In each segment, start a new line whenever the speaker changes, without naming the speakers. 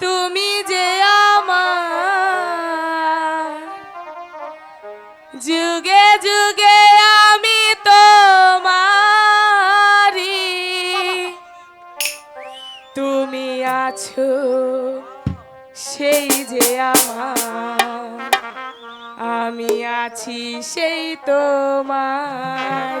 তুমি যে আমার। যুগে যুগে আমি তোমারি। তুমি আছো সেই যে আমার। আমি আছি সেই তোমার।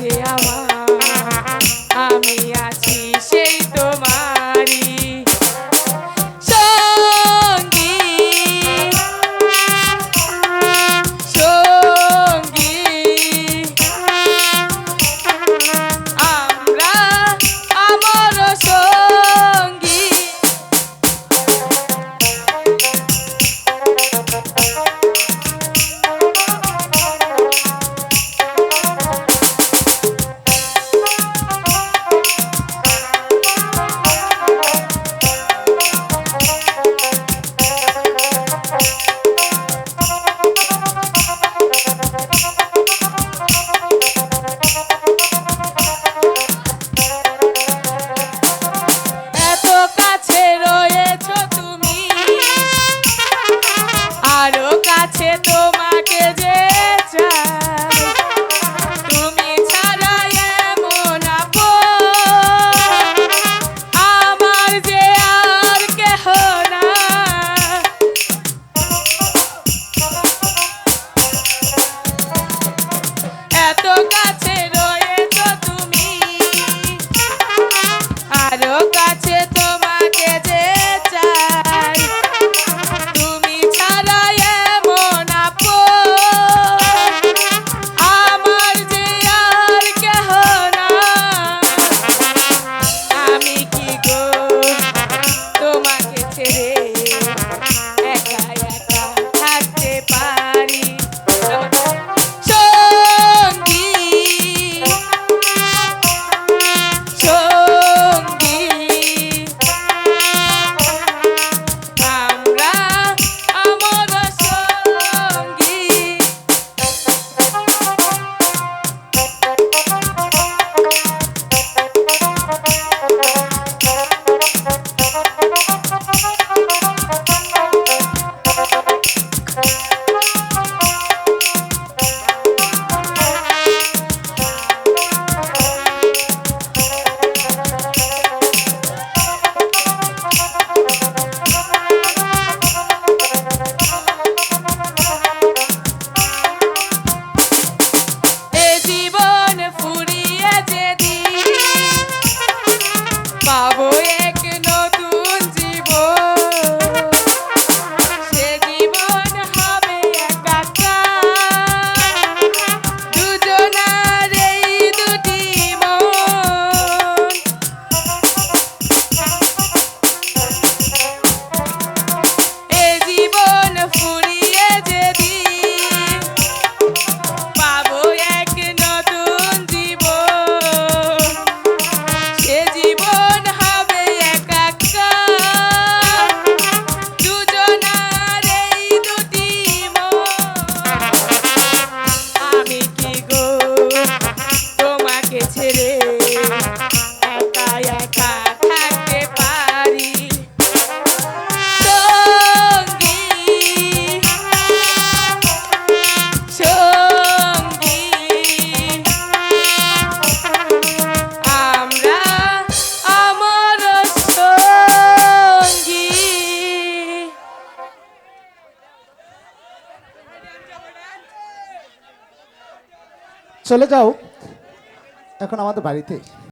কাছে তোমাকে যে চাই। তুমি আমার যে আর কেহ না এত
চলে যাও। এখন আমাদের বাড়িতে